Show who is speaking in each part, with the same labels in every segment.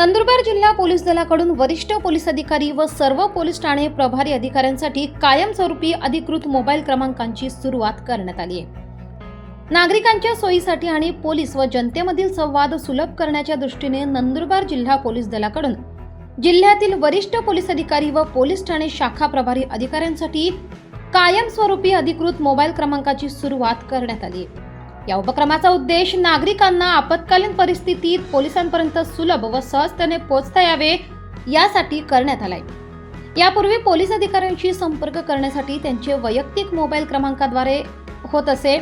Speaker 1: नंदुरबार जिल्हा पोलीस दलाकडून वरिष्ठ पोलीस अधिकारी व सर्व पोलीस ठाणे प्रभारी अधिकाऱ्यांसाठी कायमस्वरूपी अधिकृत मोबाईल क्रमांकांची सुरुवात करण्यात आली आहे. नागरिकांच्या सोयीसाठी आणि पोलीस व जनतेमधील संवाद सुलभ करण्याच्या दृष्टीने नंदुरबार जिल्हा पोलीस दलाकडून जिल्ह्यातील वरिष्ठ पोलीस अधिकारी व पोलीस ठाणे शाखा प्रभारी अधिकाऱ्यांसाठी कायमस्वरूपी अधिकृत मोबाईल क्रमांकाची सुरुवात करण्यात आली आहे. या उपक्रमाचा उद्देश नागरिकांना आपत्कालीन परिस्थितीत पोलिसांपर्यंत सुलभ व सहजतेने पोहोचता यावे यासाठी करण्यात आलाय. यापूर्वी पोलीस अधिकाऱ्यांशी संपर्क करण्यासाठी त्यांचे वैयक्तिक मोबाईल क्रमांकाद्वारे होत असे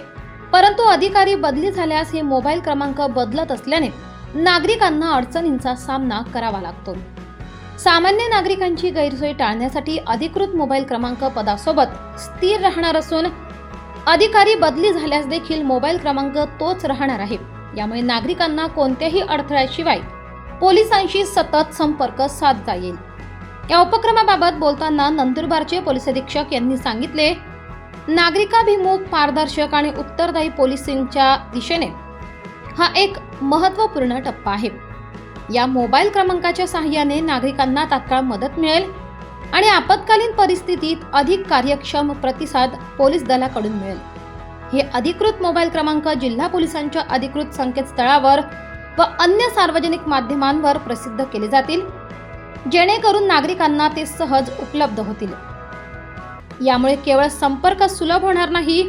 Speaker 1: परंतु अधिकारी बदली झाल्यास हे मोबाईल क्रमांक बदलत असल्याने नागरिकांना अडचणींचा सामना करावा लागतो. सामान्य नागरिकांची गैरसोय टाळण्यासाठी अधिकृत मोबाईल क्रमांक पदासोबत स्थिर राहणार असून अधिकारी बदली झाल्यास देखील मोबाईल क्रमांक तोच राहणार आहे. यामुळे नागरिकांना कोणत्याही अडथळ्याशिवाय पोलिसांशी सतत संपर्क साधता येईल. या उपक्रमाबाबत बोलताना नंदुरबारचे पोलीस अधीक्षक यांनी सांगितले नागरिकाभिमुख पारदर्शक आणि उत्तरदायी पोलिसिंगच्या दिशेने हा एक महत्त्वपूर्ण टप्पा आहे. या मोबाईल क्रमांकाच्या सहाय्याने नागरिकांना तात्काळ मदत मिळेल. आणि आपत्कालीन परिस्थितीत अधिक कार्यक्षम प्रतिसाद पोलीस दलाकडून मिळेल. हे अधिकृत मोबाईल क्रमांक जिल्हा पोलिसांच्या अधिकृत संकेतस्थळावर व अन्य सार्वजनिक माध्यमांवर प्रसिद्ध केले जातील जेणेकरून नागरिकांना ते सहज उपलब्ध होतील. यामुळे केवळ संपर्क सुलभ होणार नाही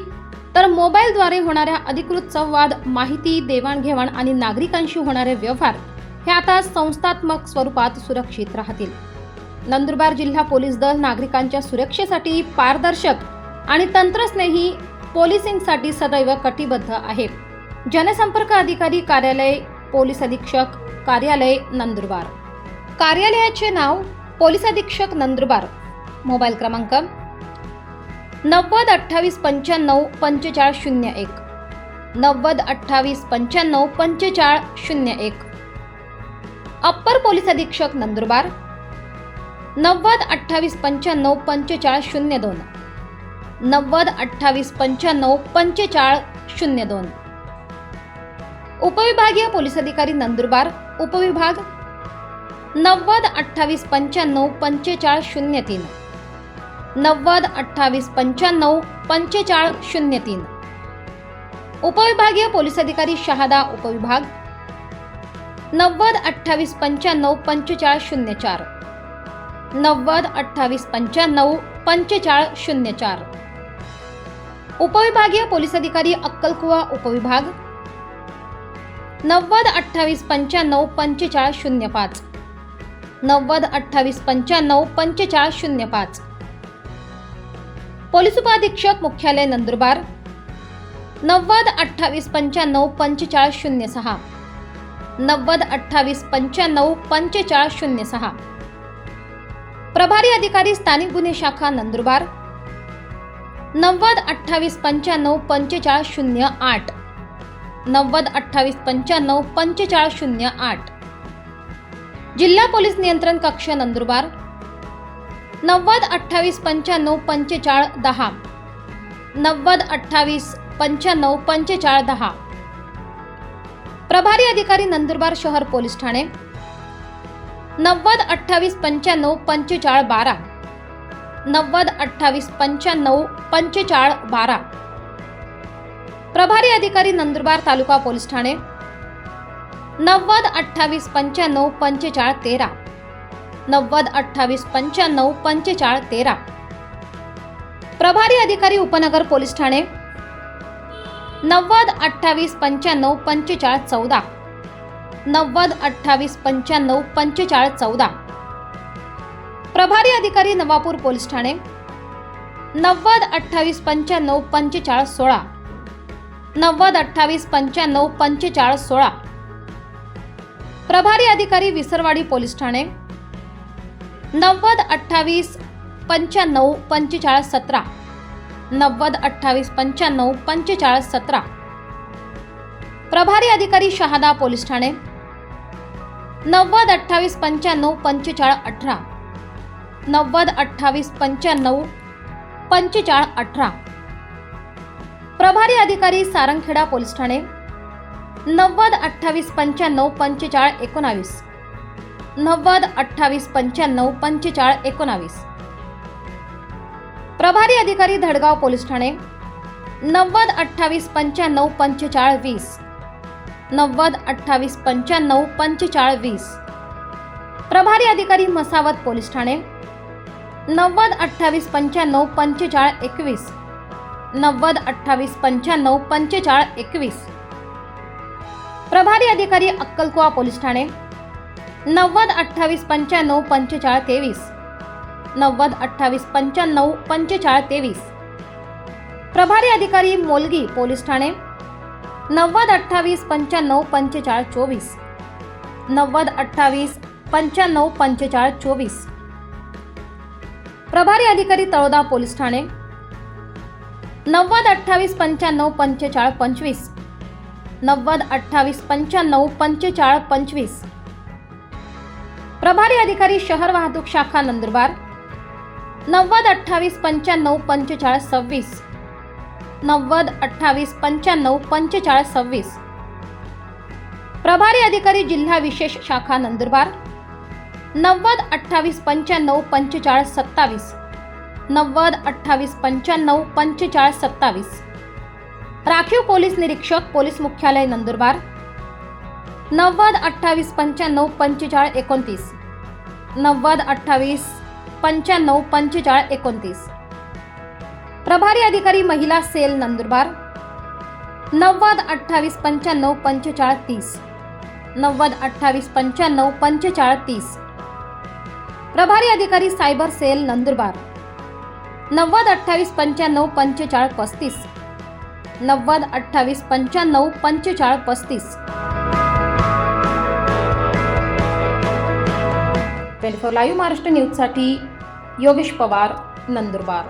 Speaker 1: तर मोबाईलद्वारे होणाऱ्या अधिकृत संवाद माहिती देवाणघेवाण आणि नागरिकांशी होणारे व्यवहार हे आता संस्थात्मक स्वरूपात सुरक्षित राहतील. नंदुरबार जिल्हा पोलीस दल नागरिकांच्या सुरक्षेसाठी पारदर्शक आणि तंत्रस्नेही पोलिसिंगसाठी सदैव कटिबद्ध आहे. जनसंपर्क अधिकारी कार्यालय पोलीस अधीक्षक कार्यालय नंदुरबार. कार्यालयाचे नाव पोलीस अधीक्षक नंदुरबार. मोबाईल क्रमांक नव्वद अठ्ठावीस पंच्याण्णव पंचेचाळ शून्य एक. नव्वद अठ्ठावीस पंच्याण्णव पंचेचाळ शून्य एक. अप्पर पोलीस अधीक्षक नंदुरबार नव्वद अठ्ठावीस पंच्याण्णव पंचेचाळीस शून्य दोन. नव्वद अठ्ठावीस पंच्याण्णव पंचेचाळीस शून्य दोन. उपविभागीय पोलीस अधिकारी नंदुरबार उपविभाग. नव्वद अठ्ठावीस पंच्याण्णव पंचेचाळीस शून्य तीन. नव्वद अठ्ठावीस पंच्याण्णव पंचेचाळीस शून्य तीन. उपविभागीय पोलीस अधिकारी शहादा उपविभाग. नव्वद अठ्ठावीस पंच्याण्णव पंचेचाळीस शून्य चार. नव्वद अठ्ठावीस पंच्याण्णव पंचेचाळीस शून्य चार उपविभागीय पोलीस अधिकारी अक्कलकुवा उपविभाग. नव्वद अठ्ठावीस पंच्याण्णव पंचेचाळीस शून्य पाच नव्वद अठ्ठावीस पंच्याण्णव पंचेचाळीस शून्य पाच पोलीस उपाधीक्षक मुख्यालय नंदुरबार. नव्वद अठ्ठावीस पंच्याण्णव पंचेचाळीस शून्य सहा. नव्वद अठ्ठावीस पंच्याण्णव पंचेचाळीस शून्य सहा. प्रभारी अधिकारी स्थानिक गुन्हे शाखा नंदुरबार. नव्वद अठ्ठावीस पंच्याण्णव पंचेचाळीस शून्य आठ. नव्वद अठ्ठावीस पंच्याण्णव पंचेचाळीस शून्य आठ. जिल्हा पोलीस नियंत्रण कक्ष नंदुरबार. नव्वद अठ्ठावीस पंच्याण्णव पंचेचाळीस दहा. नव्वद अठ्ठावीस पंच्याण्णव पंचेचाळीस दहा. प्रभारी अधिकारी नंदुरबार शहर पोलीस ठाणे. नव्वद अठ्ठावीस पंच्याण्णव पंचेचाळ बारा. नव्वद अठ्ठावीस पंच्याण्णव पंचेचाळ बारा. प्रभारी अधिकारी नंदुरबार तालुका पोलीस ठाणे. नव्वद अठ्ठावीस पंच्याण्णव पंचेचाळ तेरा. नव्वद अठ्ठावीस पंच्याण्णव पंचेचाळ तेरा. प्रभारी अधिकारी उपनगर पोलीस ठाणे. नव्वद अठ्ठावीस पंच्याण्णव पंचेचाळ चौदा. नव्वद अठ्ठावीस पंच्याण्णव पंचेचाळीस चौदा. प्रभारी अधिकारी नवापूर पोलीस ठाणे. नव्वद अठ्ठावीस पंच्याण्णव पंचेचाळीस सोळा. नव्वद अठ्ठावीस पंच्याण्णव पंचेचाळीस सोळा. प्रभारी अधिकारी विसरवाडी पोलीस ठाणे. नव्वद अठ्ठावीस पंच्याण्णव पंचेचाळीस सतरा. नव्वद अठ्ठावीस पंच्याण्णव पंचेचाळीस सतरा. प्रभारी अधिकारी शहादा पोलीस ठाणे. नव्वद अठ्ठावीस पंच्याण्णव पंचेचाळ अठरा. नव्वद अठ्ठावीस पंच्याण्णव पंचेचाळ अठरा. प्रभारी अधिकारी सारंगखेडा पोलीस ठाणे. नव्वद अठ्ठावीस पंच्याण्णव पंचेचाळ एकोणावीस. नव्वद अठ्ठावीस पंच्याण्णव पंचेचाळ एकोणावीस. प्रभारी अधिकारी धडगाव पोलीस ठाणे. नव्वद अठ्ठावीस पंच्याण्णव पंचेचाळ वीस. नव्वद अठ्ठावीस पंच्याण्णव पंचेचाळ वीस प्रभारी अधिकारी मसावत पोलीस ठाणे. नव्वद अठ्ठावीस पंच्याण्णव पंचेचाळ एकवीस. नव्वद अठ्ठावीस पंच्याण्णव पंचेचाळ एकवीस. प्रभारी अधिकारी अक्कलकुवा पोलीस ठाणे. नव्वद अठ्ठावीस पंच्याण्णव पंचेचाळ तेवीस. नव्वद अठ्ठावीस पंच्याण्णव पंचेचाळ तेवीस. प्रभारी अधिकारी मोलगी पोलीस ठाणे. नव्वद अठ्ठावीस पंच्याण्णव पंचेचाळीस चोवीस. नव्वद अठ्ठावीस पंच्याण्णव पंचेचाळीस चोवीस. प्रभारी अधिकारी तळोदा पोलीस ठाणे. नव्वद अठ्ठावीस पंच्याण्णव पंचेचाळीस पंचवीस. नव्वद अठ्ठावीस पंच्याण्णव पंचेचाळीस पंचवीस. प्रभारी अधिकारी शहर वाहतूक शाखा नंदुरबार. नव्वद अठ्ठावीस पंच्याण्णव पंचेचाळीस सव्वीस. नव्वद अठ्ठावीस पंच्याण्णव पंचेचाळीस सव्वीस. प्रभारी अधिकारी जिल्हा विशेष शाखा नंदुरबार. नव्वद अठ्ठावीस पंच्याण्णव पंचेचाळीस सत्तावीस. नव्वद अठ्ठावीस पंच्याण्णव पंचेचाळीस सत्तावीस. राखीव पोलीस निरीक्षक पोलीस मुख्यालय नंदुरबार. नव्वद अठ्ठावीस पंच्याण्णव पंचेचाळीस एकोणतीस. नव्वद अठ्ठावीस पंच्याण्णव पंचेचाळीस एकोणतीस. प्रभारी अधिकारी महिला सेल नंदुरबार. नव्वद अठ्ठावीस पंच्याण्णव पंचेचाळीस तीस. नव्वद अठ्ठावीस पंच्याण्णव पंचेचाळीस तीस. प्रभारी अधिकारी सायबर सेल नंदुरबार. नव्वद अठ्ठावीस पंच्याण्णव पंचेचाळीस पस्तीस. नव्वद अठ्ठावीस पंच्याण्णव पंचेचाळीस पस्तीस. ट्वेंटी फोर लाईव्ह महाराष्ट्र न्यूजसाठी योगेश पवार नंदुरबार.